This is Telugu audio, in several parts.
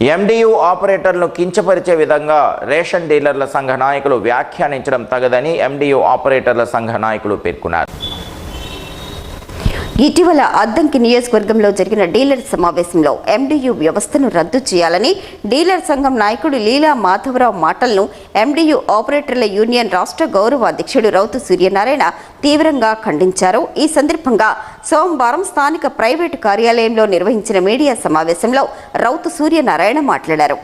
ఎండియు ఆపరేటర్లను కించపరిచే విధంగా రేషన్ డీలర్ల సంఘ నాయకులు వ్యాఖ్యానించడం తగదని ఎండియు ఆపరేటర్ల సంఘ నాయకులు పేర్కొన్నారు. ఇటీవల అద్దంకి నియోజకవర్గంలో జరిగిన డీలర్ సమావేశంలో ఎండియు వ్యవస్థను రద్దు చేయాలని డీలర్ సంఘం నాయకుడు లీలా మాధవరావు మాటలను ఎండియు ఆపరేటర్ల యూనియన్ రాష్ట్ర గౌరవ అధ్యక్షుడు రౌతు సూర్యనారాయణ తీవ్రంగా ఖండించారు. ఈ సందర్భంగా సోమవారం స్థానిక ప్రైవేటు కార్యాలయంలో నిర్వహించిన మీడియా సమావేశంలో రౌతు సూర్యనారాయణ మాట్లాడారు.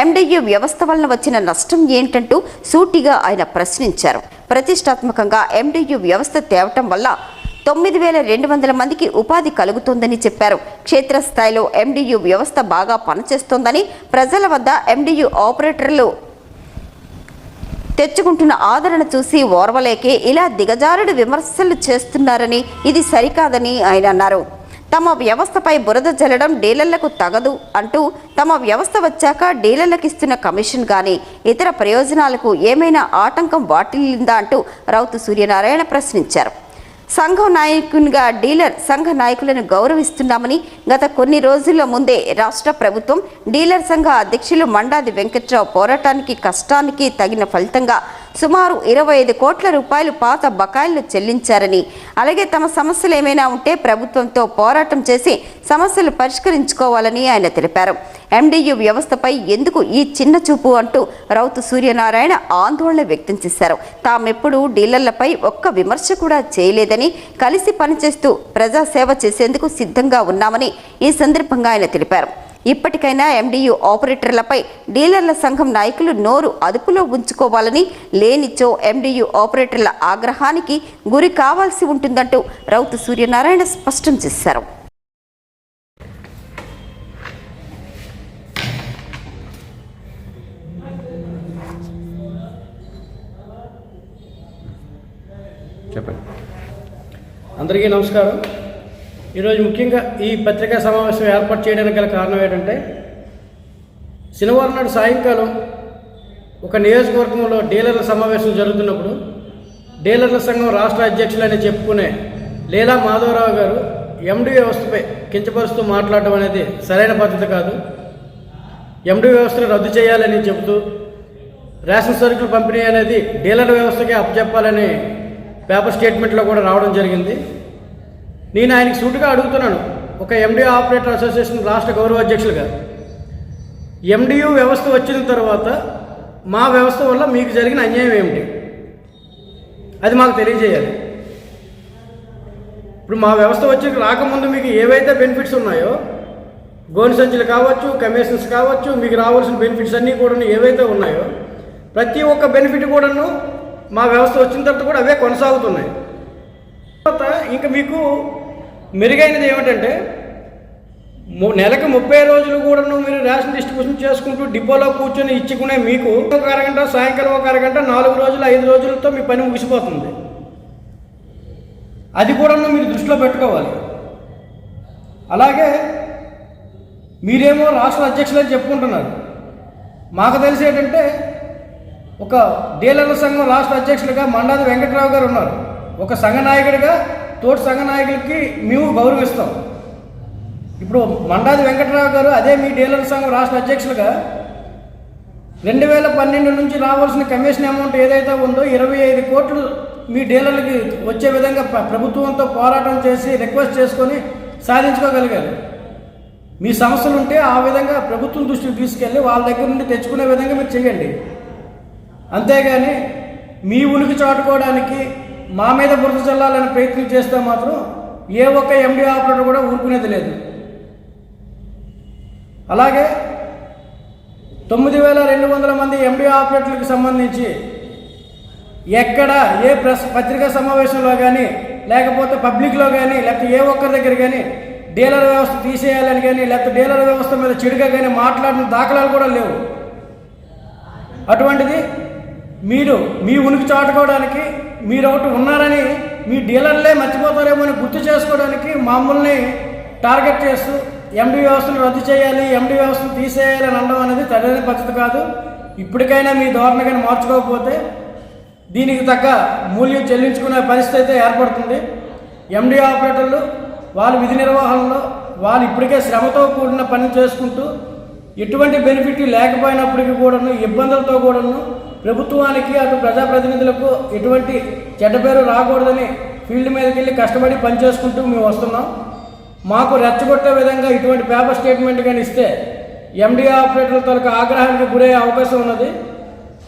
ఎండియు వ్యవస్థ వలన వచ్చిన నష్టం ఏంటంటూ సూటిగా ఆయన ప్రశ్నించారు. ప్రతిష్టాత్మకంగా ఎండియు వ్యవస్థ తేవటం వల్ల తొమ్మిది వేల రెండు వందల మందికి ఉపాధి కలుగుతుందని చెప్పారు. క్షేత్రస్థాయిలో ఎండియు వ్యవస్థ బాగా పనిచేస్తోందని ప్రజల వద్ద ఎండియు ఆపరేటర్లు తెచ్చుకుంటున్న ఆదరణ చూసి ఓర్వలేకే ఇలా దిగజారుడు విమర్శలు చేస్తున్నారని ఇది సరికాదని ఆయన అన్నారు. తమ వ్యవస్థపై బురద జల్లడం డీలర్లకు తగదు అంటూ తమ వ్యవస్థ వచ్చాక డీలర్లకు ఇస్తున్న కమిషన్ కానీ ఇతర ప్రయోజనాలకు ఏమైనా ఆటంకం వాటిల్లిందా అంటూ రౌతు సూర్యనారాయణ ప్రశ్నించారు. సంఘం నాయకునిగా డీలర్ సంఘ నాయకులను గౌరవిస్తున్నామని గత కొన్ని రోజుల ముందే రాష్ట్ర ప్రభుత్వం డీలర్ సంఘ అధ్యక్షులు మండాది వెంకట్రావు పోరాటానికి కష్టానికి తగిన ఫలితంగా సుమారు ఇరవై ఐదు కోట్ల రూపాయలు పాత బకాయిలు చెల్లించారని. అలాగే తమ సమస్యలు ఏమైనా ఉంటే ప్రభుత్వంతో పోరాటం చేసి సమస్యలు పరిష్కరించుకోవాలని ఆయన తెలిపారు. ఎండియు వ్యవస్థపై ఎందుకు ఈ చిన్న చూపు అంటూ రౌతు సూర్యనారాయణ ఆందోళన వ్యక్తం చేశారు. తామెప్పుడు డీలర్లపై ఒక్క విమర్శ కూడా చేయలేదని కలిసి పనిచేస్తూ ప్రజాసేవ చేసేందుకు సిద్ధంగా ఉన్నామని ఈ సందర్భంగా ఆయన తెలిపారు. ఇప్పటికైనా ఎండియు ఆపరేటర్లపై డీలర్ల సంఘం నాయకులు నోరు అదుపులో ఉంచుకోవాలని లేనిచో ఎండియు ఆపరేటర్ల ఆగ్రహానికి గురి కావాల్సి ఉంటుందంటూ రౌతు సూర్యనారాయణ స్పష్టం చేశారు. చెప్పండి. అందరికీ నమస్కారం. ఈరోజు ముఖ్యంగా ఈ పత్రికా సమావేశం ఏర్పాటు చేయడానికి గల కారణం ఏంటంటే శనివారం నాడు సాయంకాలం ఒక నియోజకవర్గంలో డీలర్ల సమావేశం జరుగుతున్నప్పుడు డీలర్ల సంఘం రాష్ట్ర అధ్యక్షులని చెప్పుకునే లీలా మాధవరావు గారు ఎండి వ్యవస్థపై కించపరుస్తూ మాట్లాడటం అనేది సరైన పద్ధతి కాదు. ఎండి వ్యవస్థను రద్దు చేయాలని చెబుతూ రేషన్ సరుకులు పంపిణీ అనేది డీలర్ వ్యవస్థకే అప్పచెప్పాలని పేపర్ స్టేట్మెంట్లో కూడా రావడం జరిగింది. నేను ఆయనకి సూటుగా అడుగుతున్నాను. ఒక ఎండి ఆపరేటర్ అసోసియేషన్ రాష్ట్ర గౌరవ అధ్యక్షులుగా. ఎండియు వ్యవస్థ వచ్చిన తర్వాత మా వ్యవస్థ వల్ల మీకు జరిగిన అన్యాయం ఏమిటి? అది మాకు తెలియజేయాలి. ఇప్పుడు మా వ్యవస్థ వచ్చి రాకముందు మీకు ఏవైతే బెనిఫిట్స్ ఉన్నాయో గోను సంచులు కావచ్చు కమిషన్స్ కావచ్చు మీకు రావాల్సిన బెనిఫిట్స్ అన్నీ కూడా ఏవైతే ఉన్నాయో ప్రతి ఒక్క బెనిఫిట్ కూడాను మా వ్యవస్థ వచ్చిన తర్వాత కూడా అవే కొనసాగుతున్నాయి. తర్వాత ఇంకా మీకు మెరుగైనది ఏమిటంటే నెలకు ముప్పై రోజులు కూడా మీరు రేషన్ డిస్ట్రిబ్యూషన్ చేసుకుంటూ డిపోలో కూర్చొని ఇచ్చుకునే మీకు ఒక అరగంట సాయంకాలం ఒక అరగంట నాలుగు రోజులు ఐదు రోజులతో మీ పని ముగిసిపోతుంది. అది కూడా మీరు దృష్టిలో పెట్టుకోవాలి. అలాగే మీరేమో రాష్ట్ర అధ్యక్షులని చెప్పుకుంటున్నారు. మాకు తెలిసి ఏంటంటే ఒక డీలర్ల సంఘం రాష్ట్ర అధ్యక్షులుగా మండాది వెంకట్రావు గారు ఉన్నారు. ఒక సంఘ నాయకుడిగా తోటి సంఘ నాయకులకి మేము గౌరవిస్తాం. ఇప్పుడు మండాది వెంకటరావు గారు అదే మీ డీలర్ సంఘం రాష్ట్ర అధ్యక్షులుగా రెండు వేల పన్నెండు నుంచి రావాల్సిన కమిషన్ అమౌంట్ ఏదైతే ఉందో ఇరవై ఐదు కోట్లు మీ డీలర్లకి వచ్చే విధంగా ప్రభుత్వంతో పోరాటం చేసి రిక్వెస్ట్ చేసుకొని సాధించుకోగలిగారు. మీ సమస్యలు ఉంటే ఆ విధంగా ప్రభుత్వం దృష్టికి తీసుకెళ్ళి వాళ్ళ దగ్గర నుండి తెచ్చుకునే విధంగా మీరు చేయండి అంతేగాని మీ ఉనికి చాటుకోవడానికి మా మీద బురద చల్లాలని ప్రయత్నం చేస్తే మాత్రం ఏ ఒక్క ఎండి ఆపరేటర్ కూడా ఊరుకునేది లేదు. అలాగే తొమ్మిది వేల రెండు వందల మంది ఎండి ఆపరేటర్లకు సంబంధించి ఎక్కడ ఏ ప్రెస్ పత్రికా సమావేశంలో కానీ లేకపోతే పబ్లిక్లో కానీ లేకపోతే ఏ ఒక్కరి దగ్గర కానీ డీలర్ వ్యవస్థ తీసేయాలని కానీ లేకపోతే డీలర్ వ్యవస్థ మీద చెడుగా కానీ మాట్లాడిన దాఖలాలు కూడా లేవు. అటువంటిది మీరు మీ ఉనికి చాటుకోవడానికి మీరు ఒకటి ఉన్నారని మీ డీలర్లే మర్చిపోతారేమో అని గుర్తు చేసుకోవడానికి మమ్మల్ని టార్గెట్ చేస్తూ ఎండి వ్యవస్థను రద్దు చేయాలి ఎండి వ్యవస్థను తీసేయాలి అని అనడం అనేది సరైన పద్ధతి కాదు. ఇప్పటికైనా మీ ధోరణి కానీ మార్చుకోకపోతే దీనికి తగ్గ మూల్యం చెల్లించుకునే పరిస్థితి అయితే ఏర్పడుతుంది. ఎండి ఆపరేటర్లు వాళ్ళ విధి నిర్వహణలో వాళ్ళు ఇప్పటికే శ్రమతో కూడిన పని చేసుకుంటూ ఎటువంటి బెనిఫిట్ లేకపోయినప్పటికీ కూడాను ఇబ్బందులతో కూడాను ప్రభుత్వానికి అటు ప్రజాప్రతినిధులకు ఎటువంటి చెడ్డ పేరు రాకూడదని ఫీల్డ్ మీదకి వెళ్ళి కష్టపడి పనిచేసుకుంటూ మేము వస్తున్నాం. మాకు రెచ్చగొట్టే విధంగా ఇటువంటి పేపర్ స్టేట్మెంట్ కానీ ఇస్తే ఎండి ఆపరేటర్ల తాలూకు ఆగ్రహానికి గురయ్యే అవకాశం ఉన్నది.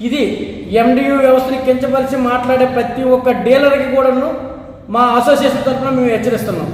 ఇది ఎండియు వ్యవస్థని కించపరిచి మాట్లాడే ప్రతి ఒక్క డీలర్కి కూడాను మా అసోసియేషన్ తరఫున మేము హెచ్చరిస్తున్నాం.